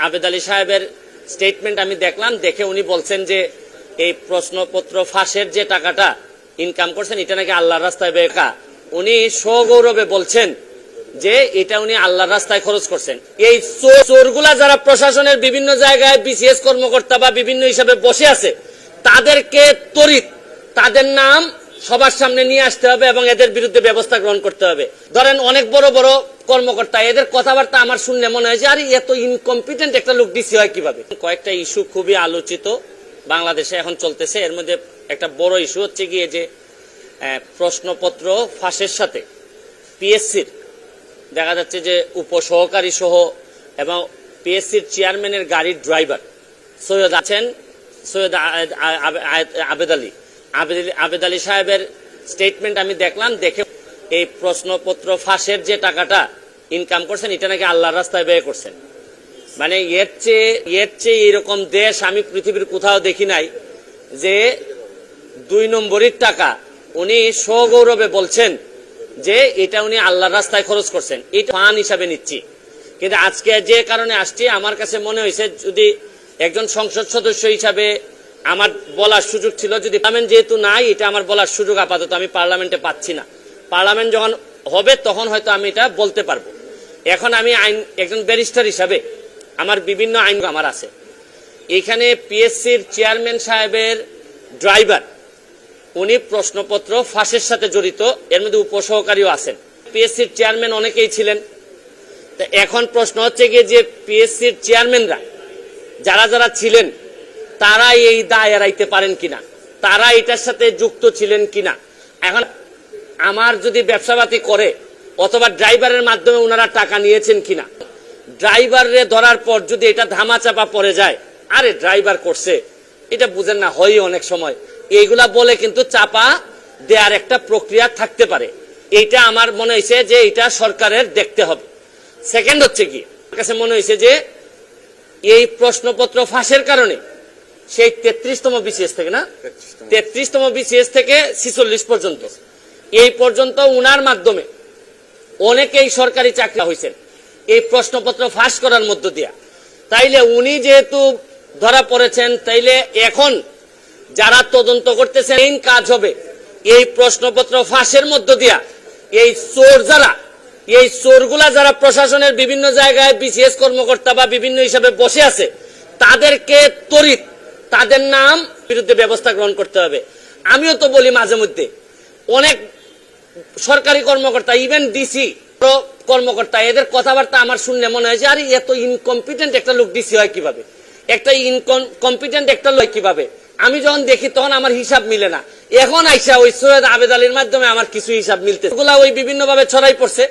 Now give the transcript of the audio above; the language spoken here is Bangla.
আবেদ আলী সাহেবের স্টেটমেন্ট আমি দেখলাম, দেখে উনি বলছেন যে এই প্রশ্নপত্র ফাঁসের যে টাকাটা ইনকাম করছেন, এটা নাকি আল্লাহর রাস্তায় বেকা। উনি সগৌরবে বলছেন যে এটা উনি আল্লাহর রাস্তায় খরচ করছেন। এই চোর- চোরগুলা যারা প্রশাসনের বিভিন্ন জায়গায় বিসিএস কর্মকর্তা বা বিভিন্ন হিসাবে বসে আছে, তাদেরকে তরিত তাদের নাম সবার সামনে নিয়ে আসতে হবে এবং এদের বিরুদ্ধে ব্যবস্থা গ্রহণ করতে হবে। ধরেন অনেক বড় বড় কর্মকর্তা, এদের কথাবার্তা আমার শুনলে মনে হয় যে, আরে, এত ইনকম্পিটেন্ট একটা লোক ডিসি হয় কীভাবে? কয়েকটা ইস্যু খুবই আলোচিত বাংলাদেশে এখন চলতেছে। এর মধ্যে একটা বড় ইস্যু হচ্ছে গিয়ে যে প্রশ্নপত্র ফাঁসের সাথে পিএসসির দেখা যাচ্ছে যে, উপসহকারী সহ এবং পিএসসির চেয়ারম্যানের গাড়ির ড্রাইভার সৈয়দ আছেন, সৈয়দ আবেদ আলী- আবেদ আলী সাহেবের স্টেটমেন্ট আমি দেখলাম, দেখে এই প্রশ্নপত্র ফাঁসের যে টাকাটা ইনকাম করছেন, এটা নাকি আল্লাহর রাস্তায় ব্যয় করছেন। মানে এর চেয়ে এর চেয়ে এরকম দেশ আমি পৃথিবীর কোথাও দেখি নাই যে দুই নম্বরের টাকা উনি সগৌরবে বলছেন যে এটা উনি আল্লাহর রাস্তায় খরচ করছেন। এটা ফান হিসাবে নিচ্ছি। কিন্তু আজকে যে কারণে আসছি, আমার কাছে মনে হয়েছে যদি একজন সংসদ সদস্য হিসাবে আমার বলার সুযোগ ছিল, যদি পার্লামেন্ট যেহেতু নাই, এটা আমার বলার সুযোগ আপাতত আমি পার্লামেন্টে পাচ্ছি না। পার্লামেন্ট যখন হবে, তখন হয়তো আমি এটা বলতে পারব। এখন আমি আইন, একজন ব্যারিস্টার হিসাবে আমার বিভিন্ন আইন আমার আছে। এখানে পিএসসির চেয়ারম্যান সাহেবের ড্রাইভার, উনি প্রশ্নপত্র ফাঁসের সাথে জড়িত, এর মধ্যে উপসহকারীও আছেন। পিএসসির চেয়ারম্যান অনেকেই ছিলেন। তা এখন প্রশ্ন হচ্ছে গিয়ে যে পিএসসির চেয়ারম্যানরা, যারা যারা ছিলেন, তারা এই দায় এড়াইতে পারেন কিনা? তারা এটার সাথে যুক্ত ছিলেন কিনা? এখন আমার যদি ব্যবসাপাতি করে অথবা ড্রাইভারের মাধ্যমে ওনারা টাকা নিয়েছেন কিনা। ড্রাইভারে ধরার পর যদি এটা ধামাচাপা পড়ে যায় আরে ড্রাইভার করছে। এটা বুঝেন না হয় অনেক সময়। এইগুলা বলে কিন্তু চাপা দেওয়ার একটা প্রক্রিয়া থাকতে পারে। এইটা আমার মনে হয়েছে যে এটা সরকারের দেখতে হবে। সেকেন্ড হচ্ছে কি আমার কাছে মনে হয়েছে যে এই প্রশ্নপত্র ফাঁসের কারণে সেই তেত্রিশতম বিসিএস থেকে না? তেত্রিশতম বিসিএস থেকে ছিচল্লিশ পর্যন্ত। এই পর্যন্ত উনার মাধ্যমে অনেকেই সরকারি চাকরি হয়েছেন। এই প্রশ্নপত্র ফাঁস করার মধ্য দিয়া। তাইলে উনি যেহেতু ধরা পড়েছেন, তাইলে এখন যারা তদন্ত করতেছেন এই কাজ হবে এই প্রশ্নপত্র ফাঁসের মধ্য দিয়া এই চোর যারা, এই চোরগুলা যারা প্রশাসনের বিভিন্ন জায়গায় বিসিএস কর্মকর্তা বা বিভিন্ন হিসাবে বসে আছে, তাদেরকে তরিত তাদের নাম বিরুদ্ধে ব্যবস্থা গ্রহণ করতে হবে। আমিও তো বলি মাঝে মধ্যে, অনেক সরকারি কর্মকর্তা ইভেন ডিসি কর্মকর্তা, এদের কথাবার্তা আমার শুনলে মনে হয় যে, আরে এত ইনকম্পিটেন্ট একটা লোক ডিসি হয় কীভাবে? একটা ইনকম্পিটেন্ট একটা লোক কীভাবে? আমি যখন দেখি তখন আমার হিসাব মিলে না। এখন আইসা ওই সৈয়দ আবেদ আলীর মাধ্যমে আমার কিছু হিসাব মিলতে ওই বিভিন্ন ভাবে ছড়াই পড়ছে।